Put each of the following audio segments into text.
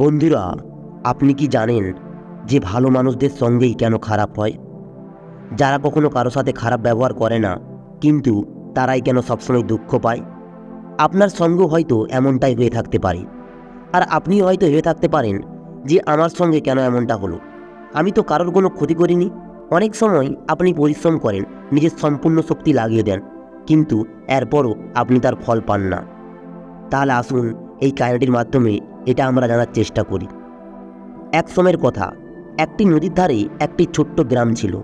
বন্ধুরা, আপনি কি জানেন যে ভালো মানুষদের সঙ্গেই কেন খারাপ হয়? যারা কখনো কারও সাথে খারাপ ব্যবহার করে না, কিন্তু তারাই কেন সবসময় দুঃখ পায়? আপনার সঙ্গ হয়তো এমনটাই হয়ে থাকতে পারে। আর আপনি হয়তো হয়ে থাকতে পারেন যে আমার সঙ্গে কেন এমনটা হলো। আমি তো কারোর কোনো ক্ষতি করিনি। অনেক সময় আপনি পরিশ্রম করেন, নিজের সম্পূর্ণ শক্তি লাগিয়ে দেন, কিন্তু এরপরও আপনি তার ফল পান না। তাহলে আসুন এই কাহিনীটির মাধ্যমে এটা আমরা জানার চেষ্টা করি। এক সময়ের কথা, একটি নদীর ধারে একটি ছোট্ট গ্রাম ছিল।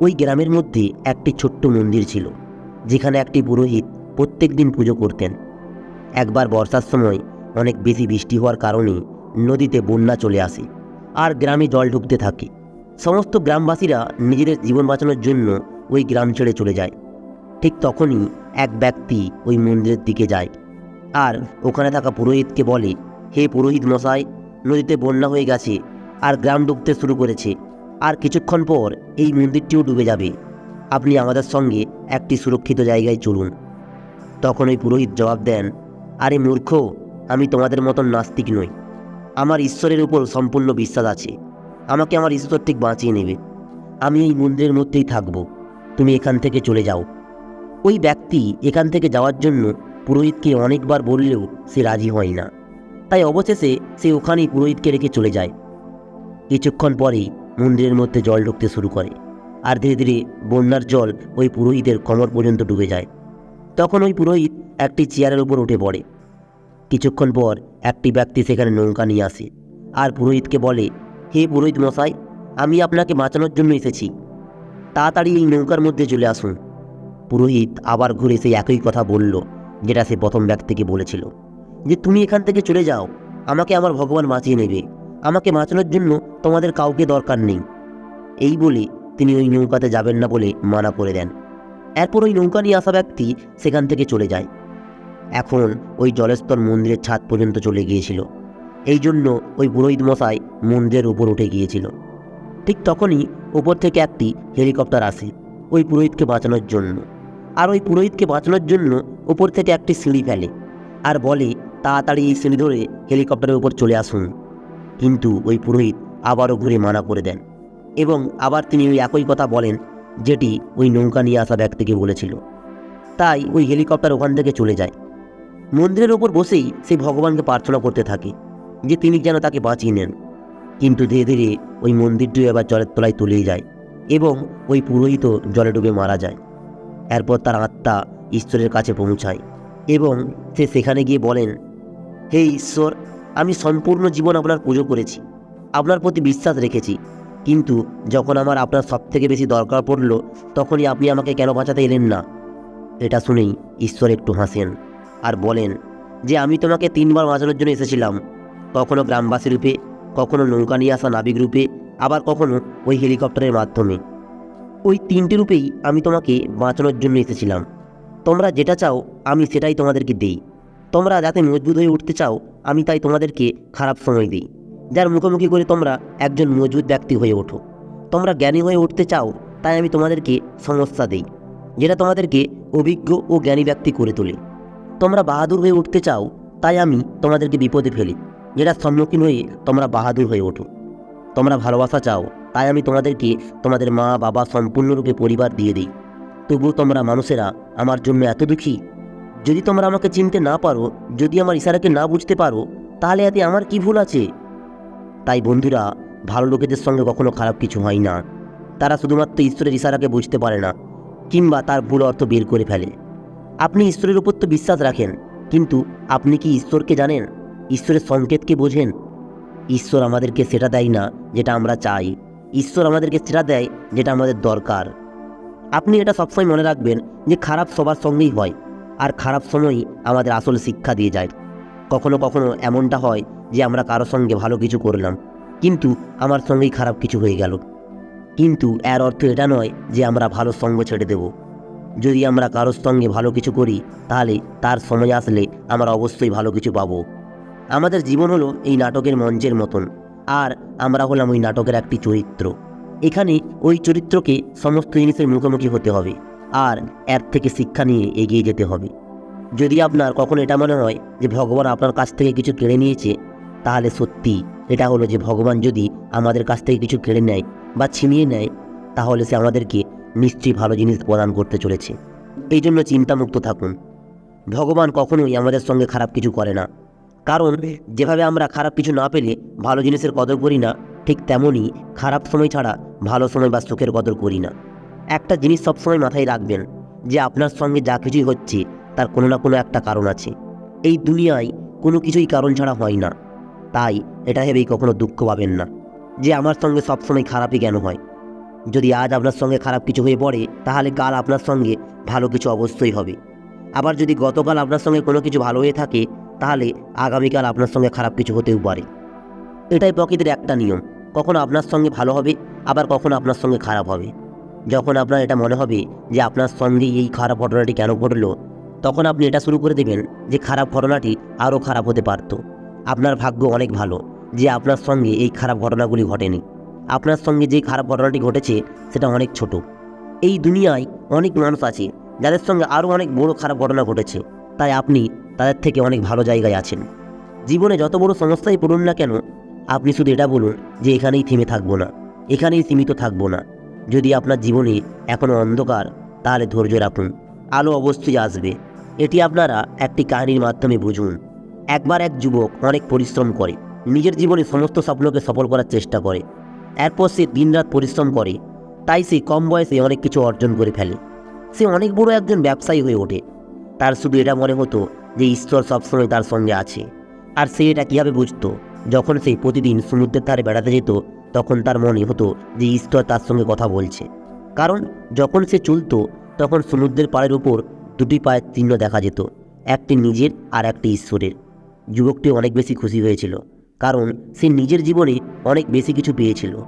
ওই গ্রামের মধ্যে একটি ছোট্ট মন্দির ছিল, যেখানে একটি পুরোহিত প্রত্যেক দিন পুজো করতেন। একবার বর্ষার সময় অনেক বেশি বৃষ্টি হওয়ার কারণে নদীতে বন্যা চলে আসে আর গ্রামে জল ঢুকতে থাকে। সমস্ত গ্রামবাসীরা নিজেদের জীবন বাঁচানোর জন্য ওই গ্রাম ছেড়ে চলে যায়। ঠিক তখনই এক ব্যক্তি ওই মন্দিরের দিকে যায় আর ওখানে থাকা পুরোহিতকে বলে হে পুরোহিত মশাই, নদীতে বন্যা হয়ে গেছে আর গ্রাম ডুবতে শুরু করেছে। আর কিছুক্ষণ পর এই মন্দিরটিও ডুবে যাবে। আপনি আমাদের সঙ্গে একটি সুরক্ষিত জায়গায় চলুন। তখন ওই পুরোহিত জবাব দেন, আরে মূর্খ, আমি তোমাদের মতন নাস্তিক নই। আমার ঈশ্বরের উপর সম্পূর্ণ বিশ্বাস আছে। আমাকে আমার ঈশ্বর ঠিক বাঁচিয়ে নেবে। আমি এই মন্দিরের মধ্যেই থাকব। তুমি এখান থেকে চলে যাও। ওই ব্যক্তি এখান থেকে যাওয়ার জন্য পুরোহিতকে অনেকবার বললেও সে রাজি হয় না। তাই অবশেষে সে ওখানেই পুরোহিতকে রেখে চলে যায়। কিছুক্ষণ পরেই মন্দিরের মধ্যে জল ঢুকতে শুরু করে আর ধীরে ধীরে বন্যার জল ওই পুরোহিতের কোমর পর্যন্ত ডুবে যায়। তখন ওই পুরোহিত একটি চেয়ারের উপর উঠে পড়ে। কিছুক্ষণ পর একটি ব্যক্তি সেখানে নৌকা নিয়ে আসে আর পুরোহিতকে বলে, হে পুরোহিত মশাই, আমি আপনাকে বাঁচানোর জন্য এসেছি। তাড়াতাড়ি এই নৌকার মধ্যে চলে আসুন। পুরোহিত আবার ঘুরে সেই একই কথা বলল, যেটা সে প্রথম ব্যক্তিকে বলেছিল। যে তুমি এখান থেকে চলে যাও, আমাকে আমার ভগবান বাঁচিয়ে নেবে। আমাকে বাঁচানোর জন্য তোমাদের কাউকে দরকার নেই। এই বলে তিনি ওই নৌকাতে যাবেন না বলে মানা করে দেন। এরপর ওই নৌকা নিয়ে আসা ব্যক্তি সেখান থেকে চলে যায়। এখন ওই জলস্তর মন্দিরের ছাদ পর্যন্ত চলে গিয়েছিল। এই জন্য ওই পুরোহিত মশাই মন্দিরের উপর উঠে গিয়েছিল। ঠিক তখনই উপর থেকে একটি হেলিকপ্টার আসে ওই পুরোহিতকে বাঁচানোর জন্য। আর ওই পুরোহিতকে বাঁচানোর জন্য উপর থেকে একটি সিঁড়ি ফেলে আর বলে তাড়াতাড়ি এই সিঁড়ি ধরে হেলিকপ্টারের উপর চলে আসুন। কিন্তু ওই পুরোহিত আবারও ঘুরে মানা করে দেন এবং আবার তিনি ওই একই কথা বলেন যেটি ওই নৌকা নিয়ে আসা ব্যক্তিকে বলেছিল। তাই ওই হেলিকপ্টার ওখান থেকে চলে যায়। মন্দিরের ওপর বসেই সে ভগবানকে প্রার্থনা করতে থাকে যে তিনি যেন তাকে বাঁচিয়ে নেন। কিন্তু ধীরে ধীরে ওই মন্দিরটিও এবার জলের তলায় তলিয়ে যায় এবং ওই পুরোহিতও জলে ডুবে মারা যায়। এরপর তার আত্মা ঈশ্বরের কাছে পৌঁছায় এবং সে সেখানে গিয়ে বলেন হে ঈশ্বর, আমি সম্পূর্ণ জীবন আপনার পুজো করেছি, আপনার প্রতি বিশ্বাস রেখেছি। কিন্তু যখন আমার আপনার সবথেকে বেশি দরকার পড়ল, তখনই আপনি আমাকে কেন বাঁচাতে এলেন না? এটা শুনেই ঈশ্বর একটু হাসেন আর বলেন, যে আমি তোমাকে তিনবার বাঁচানোর জন্য এসেছিলাম। কখনো গ্রামবাসী রূপে, কখনো নৌকা নিয়ে আসা নাবিক রূপে, আবার কখনো ওই হেলিকপ্টারের মাধ্যমে। ওই তিনটে রূপেই আমি তোমাকে বাঁচানোর জন্য এসেছিলাম। তোমরা যেটা চাও, আমি সেটাই তোমাদেরকে দেই। তোমরা যাতে মজবুত হয়ে উঠতে চাও, আমি তাই তোমাদেরকে খারাপ সময় দিই। যার মুখোমুখি করে তোমরা একজন মজবুত ব্যক্তি হয়ে ওঠো। তোমরা জ্ঞানী হয়ে উঠতে চাও, তাই আমি তোমাদেরকে সমস্যা দিই, যেটা তোমাদেরকে অভিজ্ঞ ও জ্ঞানী ব্যক্তি করে তোলে। তোমরা বাহাদুর হয়ে উঠতে চাও, তাই আমি তোমাদেরকে বিপদে ফেলি, যেটা সম্মুখীন হয়ে তোমরা বাহাদুর হয়ে ওঠো। তোমরা ভালোবাসা চাও, তাই আমি তোমাদেরকে তোমাদের মা বাবা সম্পূর্ণরূপে পরিবার দিয়ে দিই। তবুও তোমরা মানুষেরা আমার জন্য এত দুঃখী যদি তোমরা আমাকে চিনতে না পারো, যদি আমার ইশারাকে না বুঝতে পারো, তাহলে এতে আমার কি ভুল আছে? তাই বন্ধুরা, ভালো লোকেদের সঙ্গে কখনো খারাপ কিছু হয় না। তারা শুধুমাত্র ঈশ্বরের ইশারাকে বুঝতে পারে না, কিংবা তার ভুল অর্থ বের করে ফেলে। আপনি ঈশ্বরের উপর তো বিশ্বাস রাখেন, কিন্তু আপনি কি ঈশ্বরকে জানেন? ঈশ্বরের সংকেতকে বোঝেন? ঈশ্বর আমাদেরকে সেটা দেয় না যেটা আমরা চাই। ঈশ্বর আমাদেরকে সেটা দেয় যেটা আমাদের দরকার। আপনি এটা সবসময় মনে রাখবেন যে খারাপ সবার সঙ্গেই হয়। আর খারাপ সময়ই আমাদের আসল শিক্ষা দিয়ে যায়। কখনো কখনো এমনটা হয় যে আমরা কারও সঙ্গে ভালো কিছু করলাম, কিন্তু আমার সঙ্গেই খারাপ কিছু হয়ে গেল। কিন্তু এর অর্থ এটা নয় যে আমরা ভালো সঙ্গ ছেড়ে দেব। যদি আমরা কারোর সঙ্গে ভালো কিছু করি, তাহলে তার সময় আসলে আমরা অবশ্যই ভালো কিছু পাবো। আমাদের জীবন হলো এই নাটকের মঞ্চের মতন, আর আমরা হলাম ওই নাটকের একটি চরিত্র। এখানে ওই চরিত্রকে সমস্ত জিনিসের মুখোমুখি হতে হবে। আর এর থেকে শিক্ষা নিয়ে এগিয়ে যেতে হবে। যদি আপনার কখনো এটা মনে হয় যে ভগবান আপনার কাছ থেকে কিছু কেড়ে নিয়েছে, তাহলে সত্যি এটা হলো যে ভগবান যদি আমাদের কাছ থেকে কিছু কেড়ে নেয় বা ছিনিয়ে নেয়, তাহলে সে আমাদেরকে নিশ্চয়ই ভালো জিনিস প্রদান করতে চলেছে। এই জন্য চিন্তামুক্ত থাকুন। ভগবান কখনোই আমাদের সঙ্গে খারাপ কিছু করে না। কারণ যেভাবে আমরা খারাপ কিছু না পেলে ভালো জিনিসের কদর করি না, ঠিক তেমনই খারাপ সময় ছাড়া ভালো সময় বা সুখের কদর করি না। একটা জিনিস সবসময় মাথায় রাখবেন যে আপনার সঙ্গে যা কিছুই হচ্ছে, তার কোনো না কোনো একটা কারণ আছে। এই দুনিয়ায় কোনো কিছুই কারণ ছাড়া হয় না। তাই এটা ভেবেই কখনো দুঃখ পাবেন না যে আমার সঙ্গে সবসময় খারাপই কেন হয়। যদি আজ আপনার সঙ্গে খারাপ কিছু হয়ে পড়ে, তাহলে কাল আপনার সঙ্গে ভালো কিছু অবশ্যই হবে। আবার যদি গতকাল আপনার সঙ্গে কোনো কিছু ভালো হয়ে থাকে, তাহলে আগামীকাল আপনার সঙ্গে খারাপ কিছু হতেও পারে। এটাই প্রকৃতির একটা নিয়ম। কখনো আপনার সঙ্গে ভালো হবে, আবার কখনো আপনার সঙ্গে খারাপ হবে। যখন আপনার এটা মনে হবে যে আপনার সঙ্গে এই খারাপ ঘটনাটি কেন ঘটলো, তখন আপনি এটা শুরু করে দেবেন যে খারাপ ঘটনাটি আরও খারাপ হতে পারত। আপনার ভাগ্য অনেক ভালো যে আপনার সঙ্গে এই খারাপ ঘটনাগুলি ঘটেনি। আপনার সঙ্গে যে খারাপ ঘটনাটি ঘটেছে, সেটা অনেক ছোট। এই দুনিয়ায় অনেক মানুষ আছে যাদের সঙ্গে আরও অনেক বড় খারাপ ঘটনা ঘটেছে। তাই আপনি তাদের থেকে অনেক ভালো জায়গায় আছেন। জীবনে যত বড় সমস্যাই পড়ুন না কেন, আপনি শুধু এটা বলুন যে এখানেই থেমে থাকব না, এখানেই সীমিত থাকব না। যদি আপনার জীবনে এখনও অন্ধকার, তাহলে ধৈর্য রাখুন। আলো অবশ্যই আসবে। এটি আপনারা একটি কাহিনীর মাধ্যমে বুঝুন। একবার এক যুবক অনেক পরিশ্রম করে, নিজের জীবনে সমস্ত স্বপ্নকে সফল করার চেষ্টা করে। এরপর সে দিনরাত পরিশ্রম করে, তাই সে কম বয়সে অনেক কিছু অর্জন করে ফেলে। সে অনেক বড় একজন ব্যবসায়ী হয়ে ওঠে। তার শুধু এটা মনে হতো যে ঈশ্বর সবসময় তার সঙ্গে আছে। আর সে এটা কীভাবে বুঝতো? যখন সে প্রতিদিন সমুদ্রের ধারে বেড়াতে যেত তখন তার মনে হতো যে ঈশ্বর তার সঙ্গে কথা বলছে। কারণ যখন সে চলতো, তখন সমুদ্রের পাড়ের উপর দুটি পায়ের চিহ্ন দেখা যেত, একটি নিজের আর একটি ঈশ্বরের। যুবকটি অনেক বেশি খুশি হয়েছিল, কারণ সে নিজের জীবনে অনেক বেশি কিছু পেয়েছিল,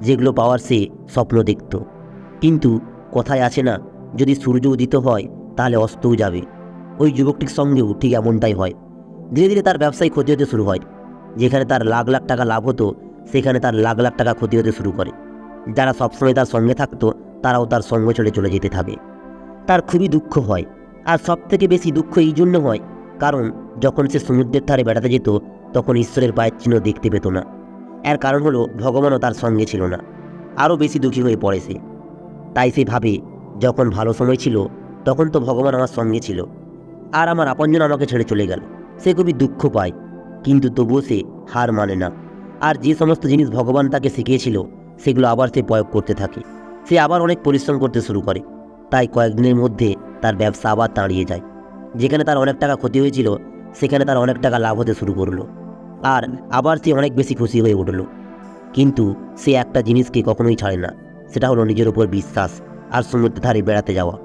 যেগুলো পাওয়ার সে স্বপ্ন দেখত। কিন্তু কথায় আছে না, যদি সূর্য উদিত হয়, তাহলে অস্তও যাবে। ওই যুবকটির সঙ্গেও ঠিক এমনটাই হয়। ধীরে ধীরে তার ব্যবসায় ক্ষতি হতে শুরু হয়, যেখানে তার লাখ লাখ টাকা লাভ হতো সেখানে তার লাখ লাখ টাকা ক্ষতি হতে শুরু করে। যারা সবসময় তার সঙ্গে থাকতো, তারাও তার সঙ্গ ছেড়ে চলে যেতে থাকে। তার খুবই দুঃখ হয়। আর সব থেকে বেশি দুঃখ এই জন্য হয়, কারণ যখন সে সমুদ্রের ধারে বেড়াতে যেত, তখন ঈশ্বরের পায়ের চিহ্ন দেখতে পেত না। এর কারণ হলো, ভগবানও তার সঙ্গে ছিল না। আরও বেশি দুঃখী হয়ে পড়ে সে। তাই সে ভাবে, যখন ভালো সময় ছিল, তখন তো ভগবান আমার সঙ্গে ছিল। আর আমার আপনজন আমাকে ছেড়ে চলে গেল। সে খুবই দুঃখ পায়। কিন্তু তবুও সে হার মানে না। আর যে সমস্ত জিনিস ভগবান তাকে শিখিয়েছিল, সেগুলো আবার সে প্রয়োগ করতে থাকে। সে আবার অনেক পরিশ্রম করতে শুরু করে। তাই কয়েকদিনের মধ্যে তার ব্যবসা আবার দাঁড়িয়ে যায়। যেখানে তার অনেক টাকা ক্ষতি হয়েছিল, সেখানে তার অনেক টাকা লাভ হতে শুরু করল। আর আবার সে অনেক বেশি খুশি হয়ে উঠল। কিন্তু সে একটা জিনিসকে কখনোই ছাড়ে না, সেটা হলো নিজের উপর বিশ্বাস আর সমুদ্রের ধারে বেড়াতে যাওয়া।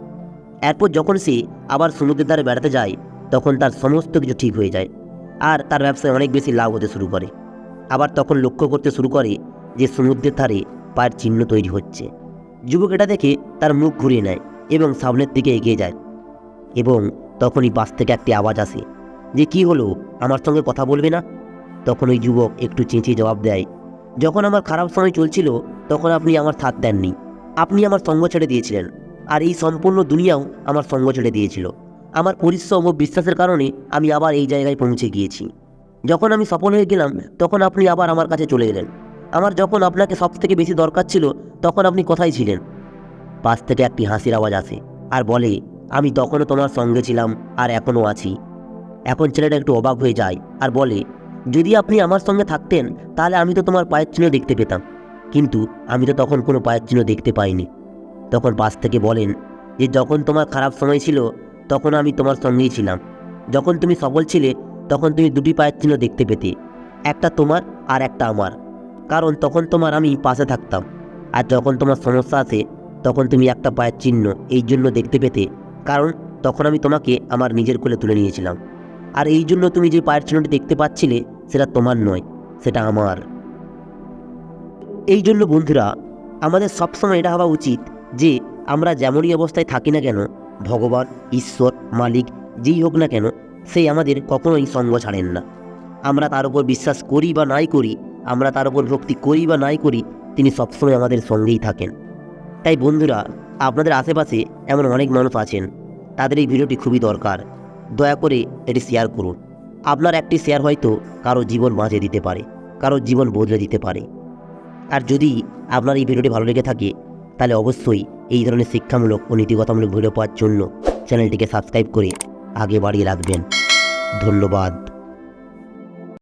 এরপর যখন সে আবার সমুদ্রের ধারে বেড়াতে যায়, তখন তার সমস্ত কিছু ঠিক হয়ে যায় আর তার ব্যবসায় অনেক বেশি লাভ হতে শুরু করে। আবার তখন লক্ষ্য করতে শুরু করে যে সমুদ্রের ধারে পায়ের চিহ্ন তৈরি হচ্ছে। যুবক এটা দেখে তার মুখ ঘুরিয়ে নেয় এবং সামনের দিকে এগিয়ে যায় এবং তখনই বাস থেকে একটি আওয়াজ আসে যে, কি হলো? আমার সঙ্গে কথা বলবে না? তখন ওই যুবক একটু চেঁচিয়ে জবাব দেয়, যখন আমার খারাপ সময় চলছিল, তখন আপনি আমার থাক দেননি। আপনি আমার সঙ্গ ছেড়ে দিয়েছিলেন আর এই সম্পূর্ণ দুনিয়াও আমার সঙ্গ ছেড়ে দিয়েছিল। আমার পরিশ্রম ও বিশ্বাসের কারণে আমি আবার এই জায়গায় পৌঁছে গিয়েছি। যখন আমি সফল হয়ে গেলাম, তখন আপনি আবার আমার কাছে চলে এলেন। আমার যখন আপনাকে সব থেকে বেশি দরকার ছিল, তখন আপনি কোথায় ছিলেন? পাশ থেকে একটি হাসির আওয়াজ আসে আর বলে, আমি তখনও তোমার সঙ্গে ছিলাম আর এখনও আছি। এখন ছেলেটা একটু অবাক হয়ে যায় আর বলে, যদি আপনি আমার সঙ্গে থাকতেন, তাহলে আমি তো তোমার পায়ের চিহ্ন দেখতে পেতাম। কিন্তু আমি তো তখন কোনো পায়ের চিহ্ন দেখতে পাইনি। তখন পাশ থেকে বলেন, যে যখন তোমার খারাপ সময় ছিল, তখন আমি তোমার সঙ্গেই ছিলাম। যখন তুমি সফল ছিলে তখন তুমি দুটি পায়ের চিহ্ন দেখতে পেতে, একটা তোমার আর একটা আমার। কারণ তখন তোমার আমি পাশে থাকতাম, আর যখন তোমার সমস্যা আসে তখন তুমি একটা পায়ের চিহ্ন এই জন্য দেখতে পেতে, কারণ তখন আমি তোমাকে আমার নিজের কোলে তুলে নিয়েছিলাম। আর এই জন্য তুমি যে পায়ের চিহ্নটি দেখতে পাচ্ছিলে, সেটা তোমার নয়, সেটা আমার। এই জন্য বন্ধুরা, আমাদের সবসময় এটা হওয়া উচিত যে, আমরা যেমনই অবস্থায় থাকি না কেন, ভগবান, ঈশ্বর, মালিক, যেই হোক না কেন সেই আমাদের কখনোই সঙ্গ ছাড়েন না। আমরা তার উপর বিশ্বাস করি বা নাই করি, আমরা তার উপর ভক্তি করি বা নাই করি, তিনি সবসময় আমাদের সঙ্গেই থাকেন। তাই বন্ধুরা, আপনাদের আশেপাশে এমন অনেক মানুষ আছেন, তাদের এই ভিডিওটি খুবই দরকার। দয়া করে এটি শেয়ার করুন। আপনার একটি শেয়ার হয়তো কারও জীবন বাঁচিয়ে দিতে পারে, কারও জীবন বদলে দিতে পারে। আর যদি আপনার এই ভিডিওটি ভালো লেগে থাকে, তাহলে অবশ্যই এই ধরনের শিক্ষামূলক ও নীতিগতামূলক ভিডিও পাওয়ার জন্য চ্যানেলটিকে সাবস্ক্রাইব করে আগে বাড়িয়ে রাখবেন। ধন্যবাদ।